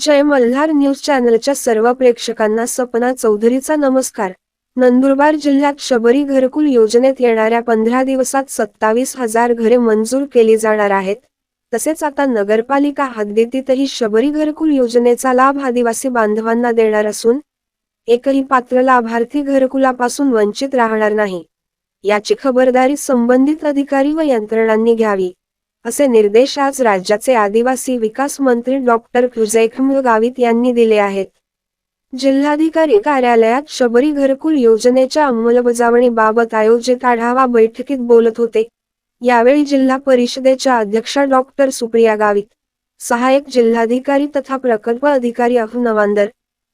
जय Malhar news चॅनलच्या सर्व प्रेक्षकांना सपना चौधरीचा नमस्कार. नंदुरबार जिल्ह्यात शबरी घरकुल योजनेत येणाऱ्या पंधरा दिवसात सत्तावीस हजार घरे मंजूर केली जाणार आहेत. तसेच आता नगरपालिका हद्दीतही शबरी घरकुल योजनेचा लाभ आदिवासी बांधवांना देणार असून एकही पात्र लाभार्थी घरकुलापासून वंचित राहणार नाही. याची खबरदारी संबंधित अधिकारी व यंत्रणांनी घ्यावी. असे निर्देश आज राज्याचे आदिवासी विकास मंत्री डॉक्टर कुजैखमल गावित यांनी दिले आहेत. जिल्हाधिकारी कार्यालयात शबरी घरकुल योजनेच्या अंमलबजावणीबाबत आयोजित आढावा बैठकीत बोलत होते. यावेळी जिल्हा परिषदेच्या अध्यक्षा डॉक्टर सुप्रिया गावित सहाय्यक जिल्हाधिकारी तथा प्रकल्प अधिकारी अहुनवांदर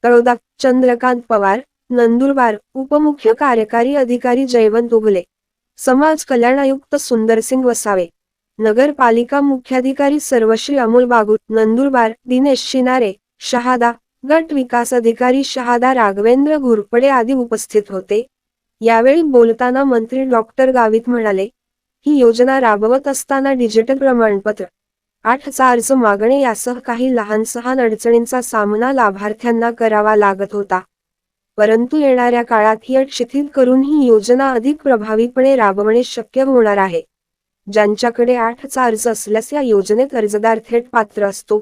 तळोदा चंद्रकांत पवार नंदुरबार उपमुख्य कार्यकारी अधिकारी जयवंत उगले समाज कल्याण आयुक्त सुंदरसिंग वसावे नगरपालिका मुख्याधिकारी सर्वश्री अमोल बागुट नंदुरबार दिनेश शिनारे शहादा गट विकास अधिकारी शहादा राघवेंद्र घोरपडे आदी उपस्थित होते. यावेळी बोलताना मंत्री डॉक्टर गावित म्हणाले ही योजना राबवत असताना डिजिटल प्रमाणपत्र आठचा अर्ज मागणे यासह काही लहान सहान अडचणींचा सामना लाभार्थ्यांना करावा लागत होता. परंतु येणाऱ्या काळात ही अट शिथिल करून ही योजना अधिक प्रभावीपणे राबवणे शक्य होणार आहे. ज्यांच्याकडे आठचा अर्ज असल्यास या योजनेत अर्जदार थेट पात्र असतो.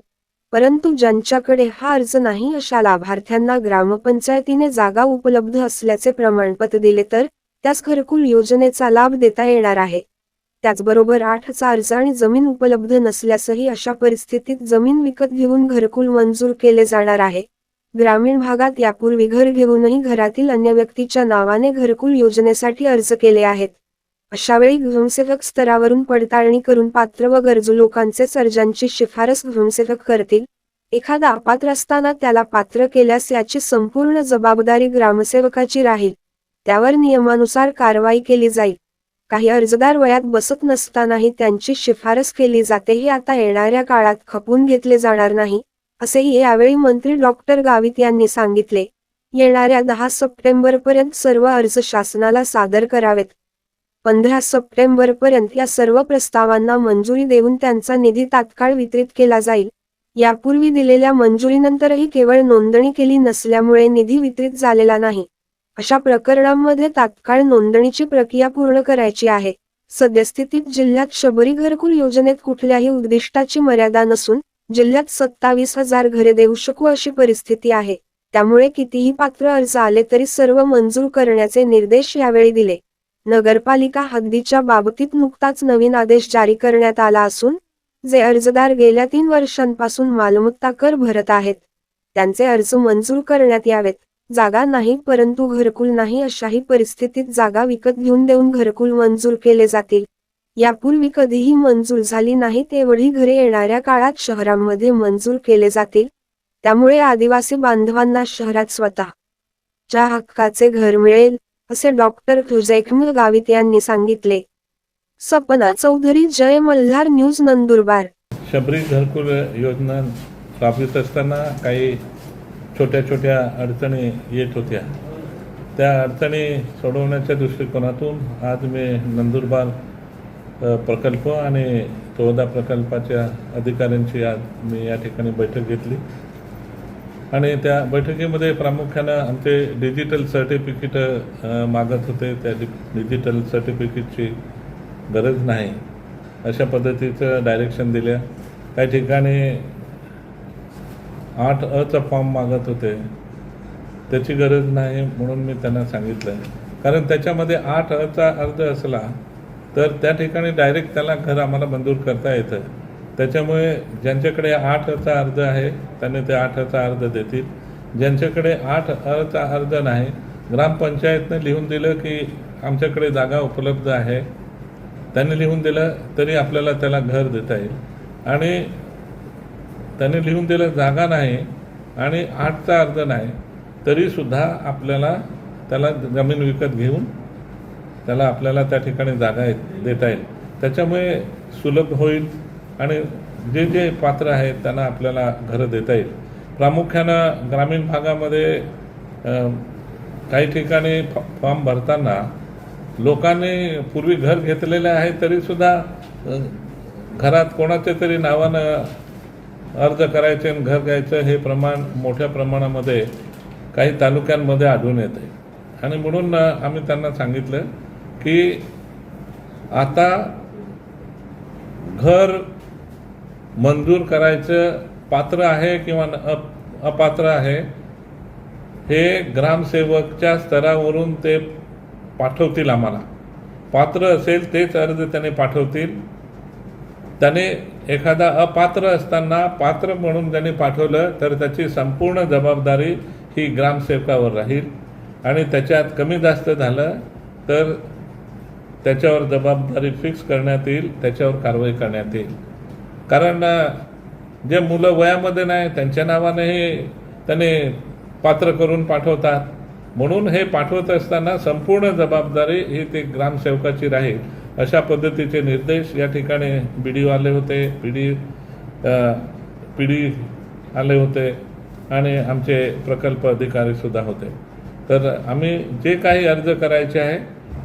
परंतु ज्यांच्याकडे हा अर्ज नाही अशा लाभार्थ्यांना ग्रामपंचायतीने जागा उपलब्ध असल्याचे प्रमाणपत्र दिले तर त्यास घरकुल योजनेचा लाभ देता येणार आहे. त्याचबरोबर आठचा अर्ज आणि जमीन उपलब्ध नसल्यासही अशा परिस्थितीत जमीन विकत घेऊन घरकुल मंजूर केले जाणार आहे. ग्रामीण भागात यापूर्वी घर घेऊनही घरातील अन्य व्यक्तीच्या नावाने घरकुल योजनेसाठी अर्ज केले आहेत. अशावेळी गृहसेवक स्तरावरून पडताळणी करून पात्र व गरजू लोकांचे सर्जांची शिफारस गृहसेवक करतील? एखादा अपात्र असताना त्याला पात्र केल्यास याची संपूर्ण जबाबदारी ग्रामसेवकाची राहील. त्यावर नियमानुसार कारवाई केली जाईल. काही अर्जदार वयात बसत नसतानाही त्यांची शिफारस केली जाते हे आता येणाऱ्या काळात खपून घेतले जाणार नाही असेही यावेळी मंत्री डॉक्टर गावित यांनी सांगितले. येणाऱ्या दहा सप्टेंबर पर्यंत सर्व अर्ज शासनाला सादर करावेत. पंधरा सप्टेंबरपर्यंत या सर्व प्रस्तावांना मंजुरी देऊन त्यांचा निधी तात्काळ वितरित केला जाईल. यापूर्वी दिलेल्या मंजुरीनंतरही केवळ नोंदणी केली नसल्यामुळे निधी वितरित झालेला नाही. अशा प्रकरणांमध्ये तात्काळ नोंदणीची प्रक्रिया पूर्ण करायची आहे. सद्यस्थितीत जिल्ह्यात शबरी घरकुल योजनेत कुठल्याही उद्दिष्टाची मर्यादा नसून जिल्ह्यात सत्तावीस हजार घरे देऊ शकू अशी परिस्थिती आहे. त्यामुळे कितीही पात्र अर्ज आले तरी सर्व मंजूर करण्याचे निर्देश यावेळी दिले. नगरपालिका हद्दीच्या बाबतीत नुकताच नवीन आदेश जारी करण्यात आला असून जे अर्जदार गेल्या तीन वर्षांपासून मालमत्ता कर भरत आहेत. त्यांचे अर्ज मंजूर करण्यात यावेत. जागा नाही परंतु घरकुल नाही अशाही परिस्थितीत जागा विकत घेऊन देऊन घरकुल मंजूर केले जातील. यापूर्वी कधीही मंजूर झाली नाहीत एवढी घरे येणाऱ्या काळात शहरांमध्ये मंजूर केले जातील. त्यामुळे आदिवासी बांधवांना शहरात स्वतः च्या हक्काचे घर मिळेल. असे डॉक्टर तुजैखम गावित यांनी सांगितले. सपना चौधरी जय मल्हार न्यूज नंदुरबार. शबरी घरकुल योजना राबवित असताना काही छोट्या छोट्या अडचणी येत होत्या. त्या अडचणी सोडवण्याच्या दृष्टिकोनातून आज मी नंदुरबार प्रकल्प आणि चौदा प्रकल्पाच्या अधिकाऱ्यांची आज मी या ठिकाणी बैठक घेतली. आणि त्या बैठकीमध्ये प्रामुख्यानं आमचे डिजिटल सर्टिफिकेट मागत होते. त्या डि डिजिटल सर्टिफिकेटची गरज नाही. अशा पद्धतीचं डायरेक्शन दिल्या. काही ठिकाणी आठ अचा फॉर्म मागत होते. त्याची गरज नाही म्हणून मी त्यांना सांगितलं. कारण त्याच्यामध्ये आठ अचा अर्ज असला तर त्या ठिकाणी डायरेक्ट त्याला घर आम्हाला मंजूर करता येतं. त्याच्यामुळे ज्यांच्याकडे आठ अचा अर्ज आहे त्यांनी ते आठचा अर्ज देतील. ज्यांच्याकडे आठ अचा अर्ज नाही ग्रामपंचायतनं लिहून दिलं की आमच्याकडे जागा उपलब्ध आहे. त्यांनी लिहून दिलं तरी आपल्याला त्याला घर देता येईल. आणि त्याने लिहून दिलं जागा नाही आणि आठचा अर्ज नाही तरीसुद्धा आपल्याला त्याला जमीन विकत घेऊन त्याला आपल्याला त्या ठिकाणी जागा येत- देता येईल. त्याच्यामुळे सुलभ होईल. आणि जे जे पात्र आहेत त्यांना आपल्याला घरं देता येईल. प्रामुख्यानं ग्रामीण भागामध्ये काही ठिकाणी फ- फॉर्म भरताना लोकांनी पूर्वी घर घेतलेले आहे तरीसुद्धा घरात कोणाच्या तरी नावानं अर्ज करायचे आणि घर घ्यायचं हे प्रमाण मोठ्या प्रमाणामध्ये काही तालुक्यांमध्ये आढळून येते. आणि म्हणून आम्ही त्यांना सांगितलं की आता घर मंजूर करायचं पात्र आहे किंवा अप- अपात्र आहे हे ग्रामसेवकच्या स्तरावरून ते पाठवतील आम्हाला. पात्र असेल तेच अर्ज त्याने पाठवतील. त्याने एखादा अपात्र असताना पात्र म्हणून त्याने पाठवलं तर त्याची संपूर्ण जबाबदारी ही ग्रामसेवकावर राहील. आणि त्याच्यात कमी जास्त झालं तर त्याच्यावर जबाबदारी फिक्स करण्यात येईल त्याच्यावर कारवाई करण्यात येईल. कारण जे मुलं वयामध्ये नाही त्यांच्या नावानेही त्याने पात्र करून पाठवतात. म्हणून हे पाठवत असताना संपूर्ण जबाबदारी ही ते ग्रामसेवकाची राहील अशा पद्धतीचे निर्देश या ठिकाणी बी डी आले होते. पी डी पी डी आले होते आणि आमचे प्रकल्प अधिकारी सुद्धा होते. तर आम्ही जे काही अर्ज करायचे आहे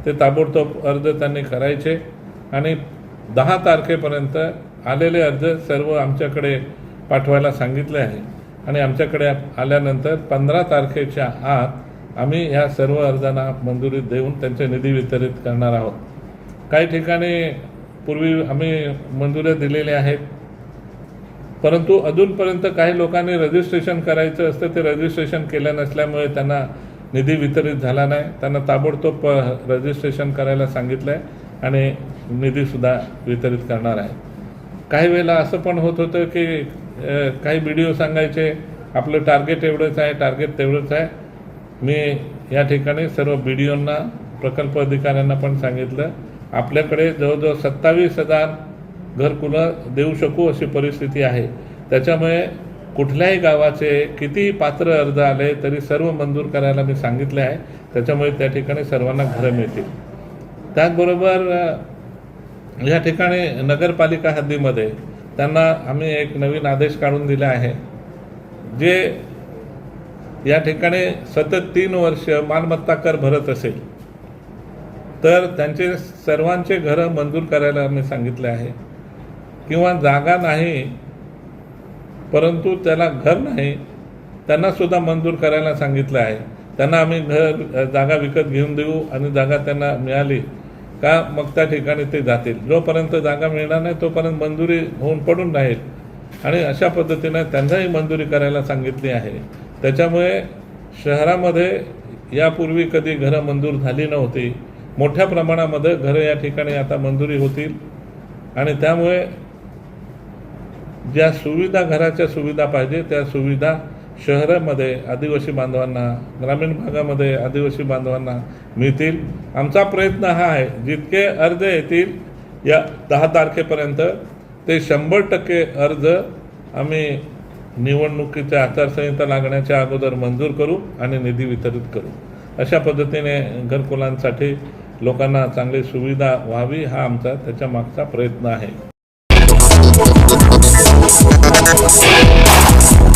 ते ताबडतोब अर्ज त्यांनी करायचे आणि दहा तारखेपर्यंत आलेले अर्ज सर्व आमच्याकडे पाठवायला सांगितले आहे. आणि आमच्याकडे आल्यानंतर पंधरा तारखेच्या आत आम्ही ह्या सर्व अर्जांना मंजुरी देऊन त्यांचे निधी वितरित करणार आहोत. काही ठिकाणी पूर्वी आम्ही मंजुऱ्या दिलेल्या आहेत. परंतु अजूनपर्यंत काही लोकांनी रजिस्ट्रेशन करायचं असतं ते रजिस्ट्रेशन केलं नसल्यामुळे त्यांना निधी वितरित झाला नाही. त्यांना ताबडतोब रजिस्ट्रेशन करायला सांगितलं आहे आणि निधीसुद्धा वितरित करणार आहे. काही वेळेला असं पण होत होतं की काही व्हिडिओ सांगायचे आपलं टार्गेट एवढंच आहे टार्गेट तेवढंच आहे. मी या ठिकाणी सर्व बी डी ओंना प्रकल्प अधिकाऱ्यांना पण सांगितलं. आपल्याकडे जवळजवळ सत्तावीस हजार घरकुलं देऊ शकू अशी परिस्थिती आहे. त्याच्यामुळे कुठल्याही गावाचे किती पात्र अर्ज आले तरी सर्व मंजूर करायला मी सांगितले आहे. त्याच्यामुळे त्या ठिकाणी सर्वांना घरं मिळतील. त्याचबरोबर या ठिकाणी नगरपालिका हद्दीमध्ये त्यांना आम्ही एक नवीन आदेश काढून दिला आहे जे या ठिकाणी सतत तीन वर्ष मालमत्ता कर भरत असेल तर त्यांचे सर्वांचे घरं मंजूर करायला आम्ही सांगितले आहे. किंवा जागा नाही परंतु त्याला घर नाही त्यांना सुद्धा मंजूर करायला सांगितलं आहे. त्यांना आम्ही घर जागा विकत घेऊन देऊ आणि जागा त्यांना मिळाली का? मग त्या ठिकाणी ते जातील. जोपर्यंत जागा मिळणार नाही तोपर्यंत मंजुरी होऊन पडून राहील. आणि अशा पद्धतीनं त्यांनाही मंजुरी करायला सांगितली आहे. त्याच्यामुळे शहरामध्ये यापूर्वी कधी घरं मंजूर झाली नव्हती. मोठ्या प्रमाणामध्ये घरं या ठिकाणी आता मंजुरी होतील. आणि त्यामुळे ज्या सुविधा घराच्या सुविधा पाहिजे त्या सुविधा शहरामध्ये आदिवासी बांधवांना ग्रामीण भागामध्ये आदिवासी बांधवांना मिळतील. आमचा प्रयत्न हा आहे जितके अर्ज येतील या दहा तारखेपर्यंत ते शंभर टक्के अर्ज आम्ही निवडणुकीच्या आचारसंहिता लागण्याच्या अगोदर मंजूर करू आणि निधी वितरित करू. अशा पद्धतीने घरकुलांसाठी लोकांना चांगली सुविधा व्हावी हा आमचा त्याच्या मागचा प्रयत्न आहे.